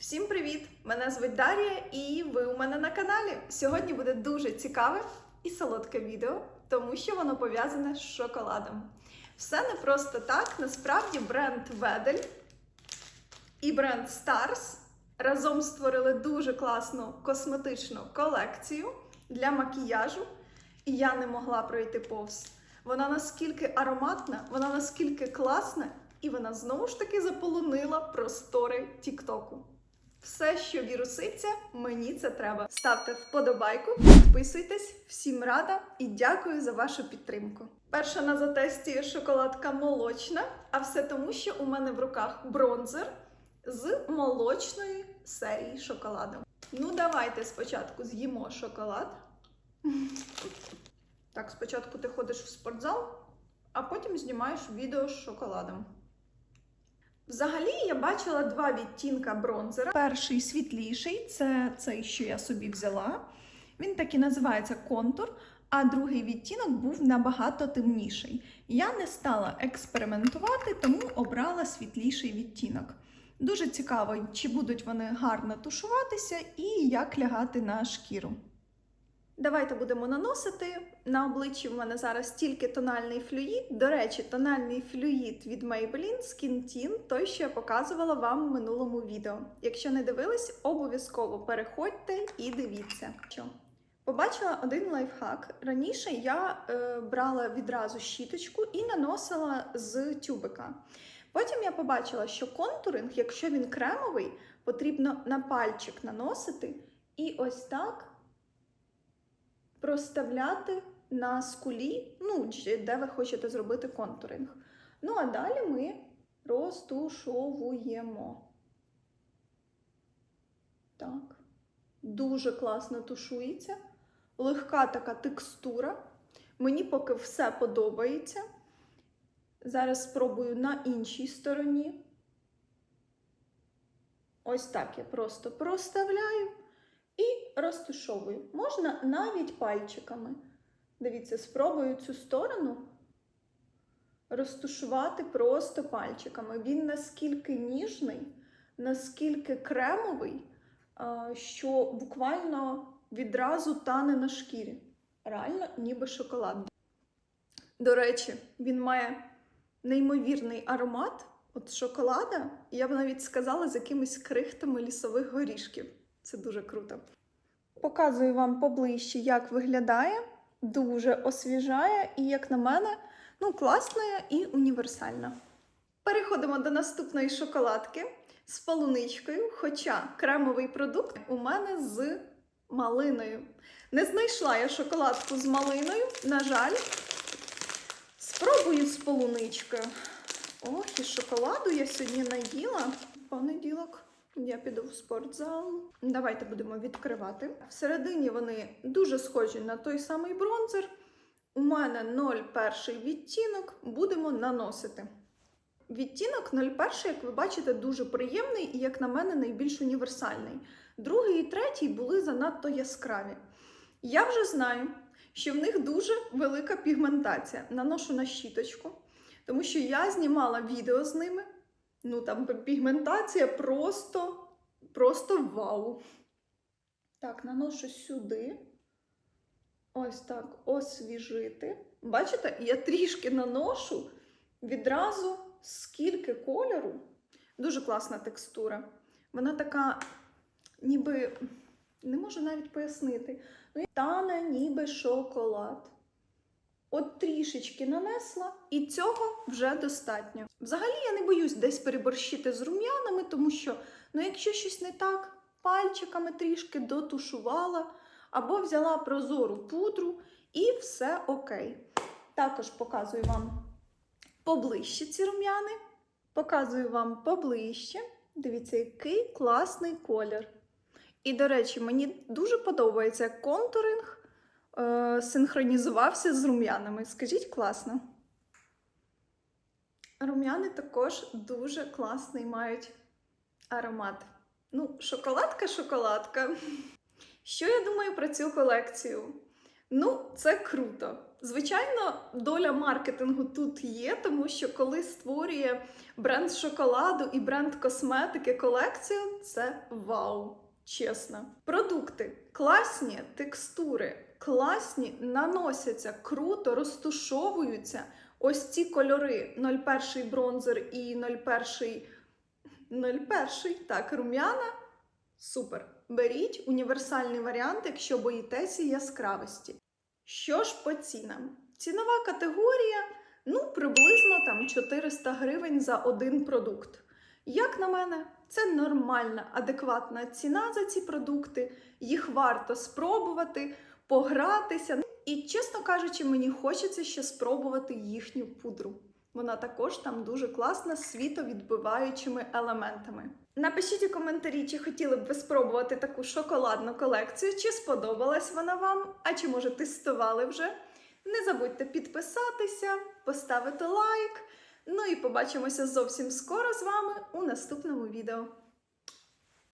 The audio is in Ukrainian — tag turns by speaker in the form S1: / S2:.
S1: Всім привіт! Мене звуть Дар'я, і ви у мене на каналі. Сьогодні буде дуже цікаве і солодке відео, тому що воно пов'язане з шоколадом. Все не просто так. Насправді бренд Ведель і бренд Stars разом створили дуже класну косметичну колекцію для макіяжу, і я не могла пройти повз. Вона наскільки ароматна, вона наскільки класна, і вона знову ж таки заполонила простори Тіктоку. Все, що віруситься, мені це треба. Ставте вподобайку, підписуйтесь, всім рада і дякую за вашу підтримку. Перша на затесті шоколадка молочна, а все тому, що у мене в руках бронзер з молочної серії шоколаду. Ну, давайте спочатку з'їмо шоколад. Так, спочатку ти ходиш в спортзал, а потім знімаєш відео з шоколадом. Взагалі я бачила два відтінка бронзера. Перший світліший це цей, що я собі взяла. Він так і називається контур, а другий відтінок був набагато темніший. Я не стала експериментувати, тому обрала світліший відтінок. Дуже цікаво, чи будуть вони гарно тушуватися і як лягати на шкіру. Давайте будемо наносити. На обличчі в мене зараз тільки тональний флюїд. До речі, тональний флюїд від Maybelline Skin Tint, той, що я показувала вам в минулому відео. Якщо не дивились, обов'язково переходьте і дивіться. Побачила один лайфхак. Раніше я е, брала відразу щіточку і наносила з тюбика. Потім я побачила, що контуринг, якщо він кремовий, потрібно на пальчик наносити і ось так проставляти на скулі, ну, де ви хочете зробити контуринг. Ну, а далі ми розтушовуємо. Так. Дуже класно тушується. Легка така текстура. Мені поки все подобається. Зараз спробую на іншій стороні. Ось так я просто проставляю і розтушовую. Можна навіть пальчиками. Дивіться, спробую цю сторону розтушувати просто пальчиками. Він наскільки ніжний, наскільки кремовий, що буквально відразу тане на шкірі. Реально, ніби шоколад. До речі, він має неймовірний аромат от шоколада, я б навіть сказала, з якимись крихтами лісових горішків. Це дуже круто. Показую вам поближче, як виглядає. Дуже освіжає і, як на мене, ну, класна і універсальна. Переходимо до наступної шоколадки з полуничкою, хоча кремовий продукт у мене з малиною. Не знайшла я шоколадку з малиною, на жаль. Спробую з полуничкою. Ох, і шоколаду я сьогодні наїла. Понеділок. Я піду в спортзал. Давайте будемо відкривати. Всередині вони дуже схожі на той самий бронзер. У мене 0,1 відтінок, будемо наносити. Відтінок 0,1, як ви бачите, дуже приємний і, як на мене, найбільш універсальний. Другий і третій були занадто яскраві. Я вже знаю, що в них дуже велика пігментація. Наношу на щіточку, тому що я знімала відео з ними. Ну, там пігментація просто, просто вау. Так, наношу сюди. Ось так освіжити. Бачите, я трішки наношу відразу скільки кольору. Дуже класна текстура. Вона така, ніби, не можу навіть пояснити. Ну, тане, ніби шоколад. От трішечки нанесла, і цього вже достатньо. Взагалі я не боюсь десь переборщити з рум'янами, тому що, ну, якщо щось не так, пальчиками трішки дотушувала, або взяла прозору пудру, і все окей. Також показую вам поближче ці рум'яни. Показую вам поближче. Дивіться, який класний колір. І, до речі, мені дуже подобається контуринг е, синхронізувався з рум'янами. Скажіть класно. Рум'яни також дуже класний мають аромат. Ну, шоколадка-шоколадка. Що я думаю про цю колекцію? Ну, це круто. Звичайно, доля маркетингу тут є, тому що коли створює бренд шоколаду і бренд косметики колекцію, це вау. Чесно. Продукти класні, текстури класні, наносяться круто, розтушовуються. Ось ці кольори 01 бронзер і 01 01, так, рум'яна. Супер. Беріть універсальний варіант, якщо боїтеся яскравості. Що ж по цінам? Цінова категорія ну приблизно там 400 гривень за один продукт. Як на мене, це нормальна, адекватна ціна за ці продукти. Їх варто спробувати, погратися. І, чесно кажучи, мені хочеться ще спробувати їхню пудру. Вона також там дуже класна з світовідбиваючими елементами. Напишіть у коментарі, чи хотіли б ви спробувати таку шоколадну колекцію, чи сподобалась вона вам, а чи може тестували вже. Не забудьте підписатися, поставити лайк. Ну і побачимося зовсім скоро з вами у наступному відео.